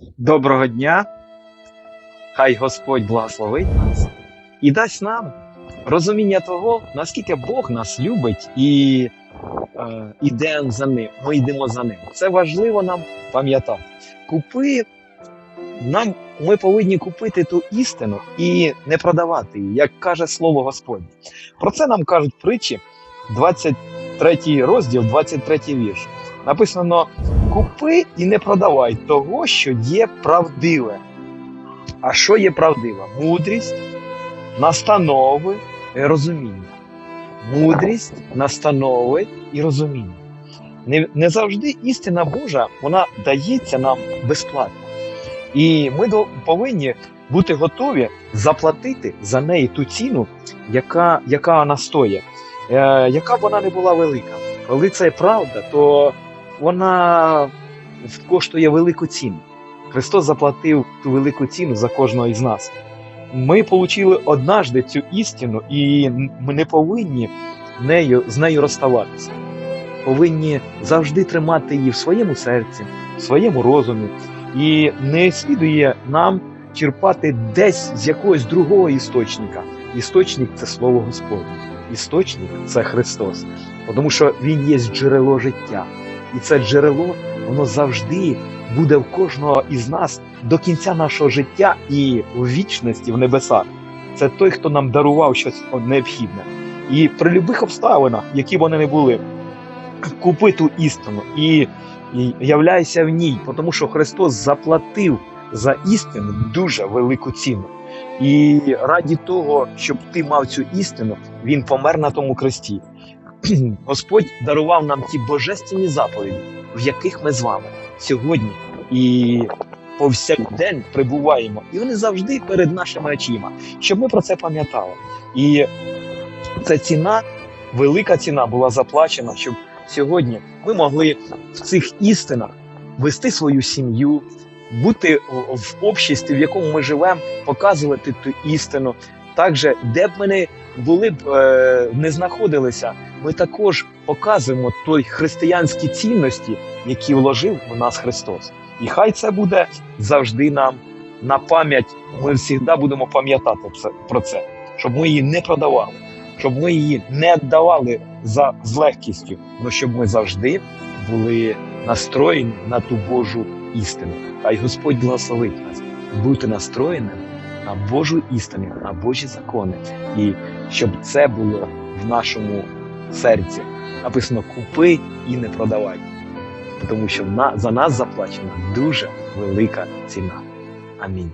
Доброго дня! Хай Господь благословить нас і дасть нам розуміння того, наскільки Бог нас любить і е, іде за ним. Ми йдемо за ним. Це важливо нам пам'ятати. Купи нам ми повинні купити ту істину і не продавати її, як каже слово Господнє. Про це нам кажуть притчі, 23 розділ, 23 вірш. Написано: купи і не продавай того, що є правдиве. А що є правдиве? Мудрість, настанови і розуміння. Мудрість, настанови і розуміння. Не, не завжди істина Божа вона дається нам безплатно. І ми повинні бути готові заплатити за неї ту ціну, яка, яка вона стоїть, е, яка б вона не була велика. Коли це правда, то вона коштує велику ціну. Христос заплатив ту велику ціну за кожного із нас. Ми отримали однажды цю істину, і ми не повинні нею, з нею розставатися. Повинні завжди тримати її в своєму серці, в своєму розумі, і не слідує нам черпати десь з якогось другого істочника. Істочник це слово Господнє. Істочник це Христос, тому що Він є джерело життя. І це джерело, воно завжди буде в кожного із нас до кінця нашого життя і в вічності в небесах. Це той, хто нам дарував щось необхідне. І при любих обставинах, які вони не були, купи ту істину і, і являйся в ній, тому що Христос заплатив за істину дуже велику ціну. І раді того, щоб ти мав цю істину, він помер на тому хресті. Господь дарував нам ті божественні заповіді, в яких ми з вами сьогодні і повсякдень прибуваємо. І вони завжди перед нашими очима, щоб ми про це пам'ятали. І ця ціна, велика ціна була заплачена, щоб сьогодні ми могли в цих істинах вести свою сім'ю, бути в- обществі, в якому ми живемо, показувати ту істину. Також, де б ми були б е, не знаходилися, ми також показуємо той християнські цінності, які вложив в нас Христос. І хай це буде завжди нам на пам'ять. Ми завжди будемо пам'ятати про це, щоб ми її не продавали, щоб ми її не віддавали за з легкістю, але щоб ми завжди були настроєні на ту Божу істину. Хай Господь благословить нас бути настроєним на Божу істину, на Божі закони, і щоб це було в нашому серці. Написано: купи і не продавай, тому що за нас заплачена дуже велика ціна. Амінь.